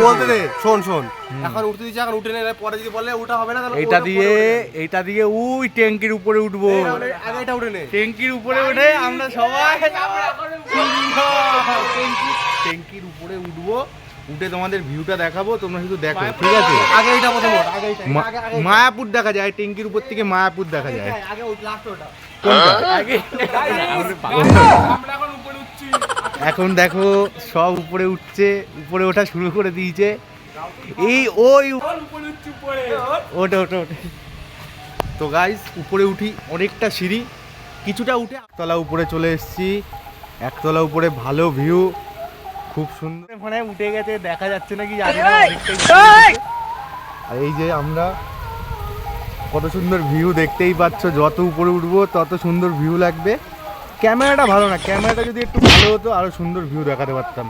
বলতে দে শোন শোন। এখন উঠতে দিচ্ছে এখন উঠে নে পরে যদি বলে ওটা হবে না তাহলে এইটা দিয়ে এইটা দিয়ে উই ট্যাঙ্কির উপরে উঠবো। আগে এটা উঠে নে। ট্যাঙ্কির উপরে উঠে আমরা সবাই ট্যাঙ্কির উপরে উঠবো। উঠে তোমাদের ভিউটা দেখাবো তোমরা শুধু দেখো ঠিক আছে? আগে এটা প্রথম ওঠ আগে এটা আগে আগে মায়াপুর দেখা যায় ট্যাঙ্কির উপর থেকে মায়াপুর দেখা যায়। আগে লাস্ট ওটা। কোনটা? এখন দেখো সব উপরে উঠছে উপরে ওঠা শুরু করে দিয়েছে। এই ওই ওটা ওটা ওটা তো গাইস উপরে উঠি অনেকটা সিঁড়ি কিছুটা উঠে একতলা উপরে চলে এসেছি। একতলা উপরে ভালো ভিউ খুব সুন্দর। মানে উঠে গেছে দেখা যাচ্ছে নাকি জানি না। আর এই যে আমরা কত সুন্দর ভিউ দেখতেই পাচ্ছ যত উপরে উঠবো তত সুন্দর ভিউ লাগবে। ক্যামেরাটা ভালো না, ক্যামেরাটা যদি একটু ভালো হতো, আরও সুন্দর ভিউ দেখাতে পারতাম।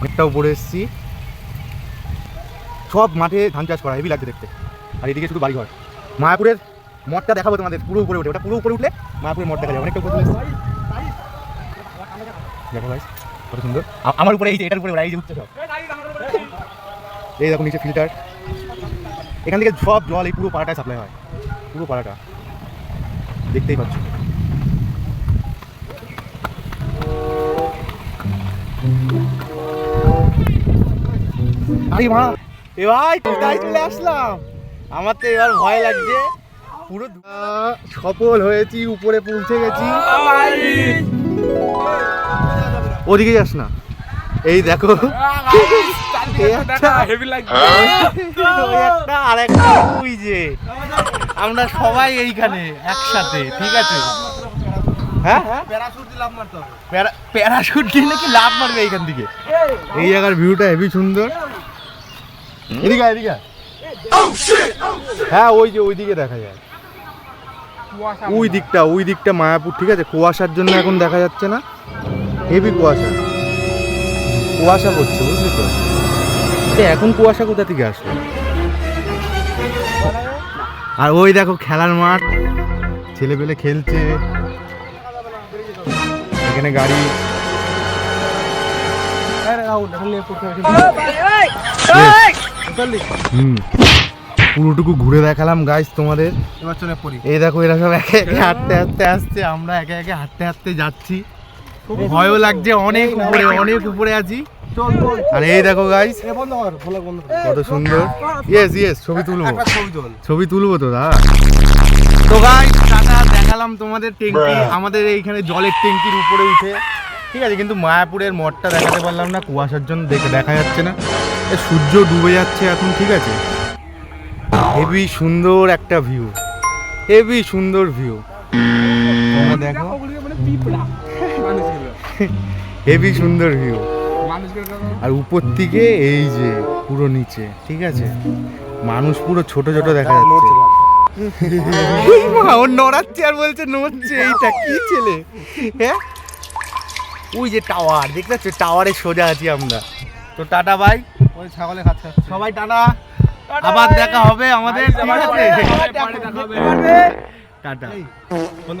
অনেকটা উপরে এসেছি। সব মাঠে ধান চাষ করা হেভি লাগছে দেখতে। আর এদিকে শুধু বাড়িঘর। মায়াপুরের মঠটা দেখাবো তোমাদের, পুরো উপরে উঠে, ওটা পুরো উপরে উঠলে মায়াপুরের মঠ দেখা যাবে, অনেকটা উপরে দেখো ভাই কত সুন্দর। আমার উপরে এই যে, এটার উপরে এই যে উঠছে সব। এই দেখো নিচে ফিল্টার এখান থেকে সব জল এই পুরো পাড়াটায় সাপ্লাই হয়। পুরো পাড়াটা। দেখতেই পাচ্ছ। আরে মা এ ভাই কোথায় চলে আসলাম? আমার তো এবার ভয় লাগছে। পুরো সফল হয়েছি উপরে পৌঁছে গেছি। ওদিকে যাস না। এই দেখো। একটা আর একটা ওই যে আমরা সবাই এইখানে একসাথে ঠিক আছে? হ্যাঁ? হ্যাঁ প্যারাশুট দিয়ে নাকি লাভ মারবে এইখান থেকে? এই জায়গার ভিউটা হেভি সুন্দর। এদিকে আয়, এদিকে হ্যাঁ ওই যে ওই দিকে দেখা যায়। ওই দিকটা ওই দিকটা মায়াপুর ঠিক আছে? কুয়াশার জন্য এখন দেখা যাচ্ছে না। হেভি কুয়াশা। কুয়াশা করছে বুঝলি তো? এখন কুয়াশা কোথা থেকে আসলো? আর ওই দেখো খেলার মাঠ ছেলেপেলে খেলছে। এখানে গাড়ি। হুম। পুরোটুকু ঘুরে দেখালাম গাইস তোমাদের। এবার চলে পড়ি। এই দেখো এরা সব একে একে হাঁটতে হাঁটতে আসছে আমরা একে একে হাঁটতে হাঁটতে যাচ্ছি। ভয়ও লাগছে অনেক উপরে অনেক উপরে আছি। চল চল। আর এই দেখো গাইস কত সুন্দর। ইয়েস ইয়েস ছবি তুলবো। ছবি তুলবো তো দাদা তো গাইস টাটা দেখালাম তোমাদের ট্যাঙ্কি। আমাদের এইখানে জলের ট্যাঙ্কির উপরে উঠে। ঠিক আছে কিন্তু মায়াপুরের মঠটা দেখাতে পারলাম না কুয়াশার জন্য দেখে দেখা যাচ্ছে না। সূর্য ডুবে যাচ্ছে এখন ঠিক আছে। হেভি সুন্দর একটা ভিউ হেভি সুন্দর ভিউ তোমরা দেখো। হেভি সুন্দর ভিউ আর উপর থেকে এই যে পুরো নিচে ঠিক আছে? মানুষ পুরো ছোট ছোট দেখা যাচ্ছে। ও নড়াচ্ছে আর বলছে নড়ছে এইটা কি ছেলে? হ্যাঁ? ওই যে টাওয়ার দেখতে পাচ্ছ? টাওয়ারে সোজা আছি আমরা। তো টাটা বাই ওই ছাগলে খাচ্ছে সবাই টাটা। আবার দেখা হবে আমাদের ঠিক আছে? টাটা। বন্ধ